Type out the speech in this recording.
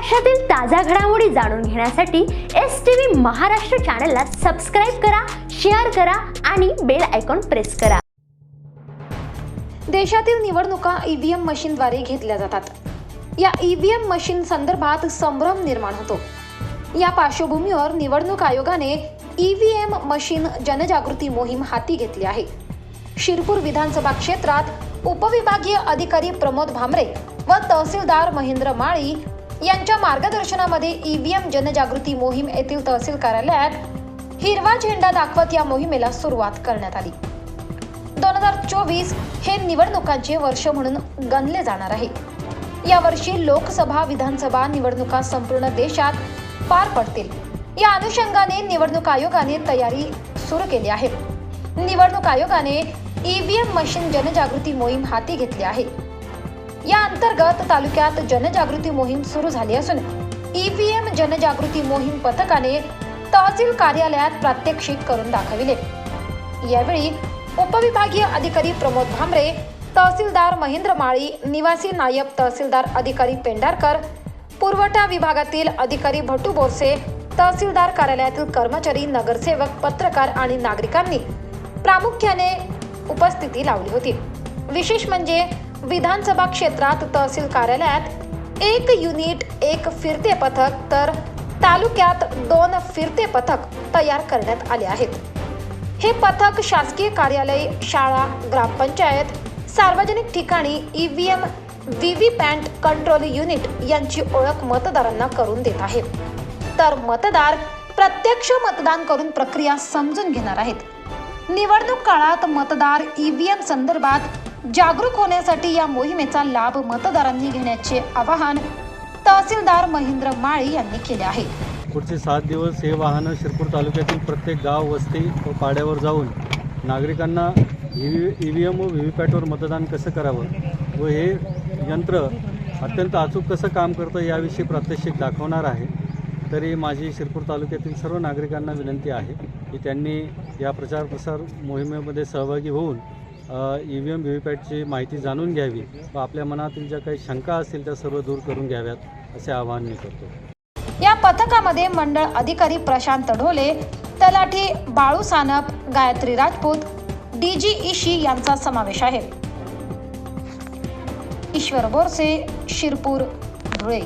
महाराष्ट्रातील ताज्या घडामोडी जाणून घेण्यासाठी एस टी व्ही महाराष्ट्र चॅनलला सबस्क्राईब करा शेअर करा आणि बेल आयकॉन प्रेस करा. देशातील निवडणुका ईव्हीएम मशीनद्वारे घेतल्या जातात. या ईव्हीएम मशीन संदर्भात संभ्रम निर्माण होतो. या पार्श्वभूमीवर निवडणूक आयोगाने ईव्हीएम मशीन जनजागृती मोहीम हाती घेतली आहे. शिरपूर विधानसभा क्षेत्रात उपविभागीय अधिकारी प्रमोद भामरे व तहसीलदार महेंद्र माळी यांच्या मार्गदर्शनामध्ये ईव्हीएम जनजागृती मोहीम येथील तहसील कार्यालयात हिरवा झेंडा दाखवत या मोहिमेला सुरुवात करण्यात आली. दोन हजार चोवीस हे निवडणुकांचे वर्ष म्हणून गणले जाणार आहे. यावर्षी लोकसभा विधानसभा निवडणुका संपूर्ण देशात पार पडतील. या अनुषंगाने निवडणूक आयोगाने तयारी सुरू केली आहे. निवडणूक आयोगाने ईव्हीएम मशीन जनजागृती मोहीम हाती घेतली आहे. या अंतर्गत तालुक्यात जनजागृती मोहीम सुरू झाली असून ईव्हीएम जनजागृती मोहीम पथकाने तहसील कार्यालयात प्रात्यक्षिक करून दाखविले. यावेळी उपविभागीय अधिकारी प्रमोद भांबरे तहसीलदार महेंद्र माळी निवासी नायब तहसीलदार अधिकारी पेंढारकर पुरवठा विभागातील अधिकारी भटू बोरसे तहसीलदार कार्यालयातील कर्मचारी नगरसेवक पत्रकार आणि नागरिकांनी प्रामुख्याने उपस्थिती लावली होती. विशेष म्हणजे विधानसभा क्षेत्रात तहसील कार्यालयात एक युनिट एक फिरते पथक तर तालुक्यात दोन फिरते पथक तयार करण्यात आले आहेत. हे पथक शासकीय कार्यालय शाळा ग्रामपंचायत सार्वजनिक ठिकाणी EVM V PAT control unit यांची ओळख मतदारांना करून देत आहे तर मतदार प्रत्यक्ष मतदान करून प्रक्रिया समजून घेणार आहेत. निवडणूक काळात मतदार ईव्हीएम संदर्भात जागरूक होण्यासाठी या मोहिमेचा लाभ मतदारांनी घेण्याचे आवाहन तहसीलदार महेंद्र माळी यांनी केले आहे. पुढचे सात दिवस हे वाहनं शिरपूर तालुक्यातील प्रत्येक गाव वस्ती व पाड्यावर जाऊन नागरिकांना E V E V M व व्ही व्ही पॅटवर मतदान कसं करावं व हे यंत्र अत्यंत अचूक कसं काम करतं याविषयी प्रात्यक्षिक दाखवणार आहे. तरी माझी शिरपूर तालुक्यातील सर्व नागरिकांना विनंती आहे की त्यांनी या प्रचार प्रसार मोहिमेमध्ये सहभागी होऊन E V M V V पॅटची माहिती जाणून घ्यावी व आपल्या मनातील ज्या काही शंका असतील त्या सर्व दूर करून घ्याव्यात असे आवाहन मी करतो. या पथकामध्ये मंडळ अधिकारी प्रशांत ढोले तलाठी बाळू सानप गायत्री राजपूत डी जी इशी यांचा समावेश आहे. ईश्वर बोरसे शिरपूर धुळे.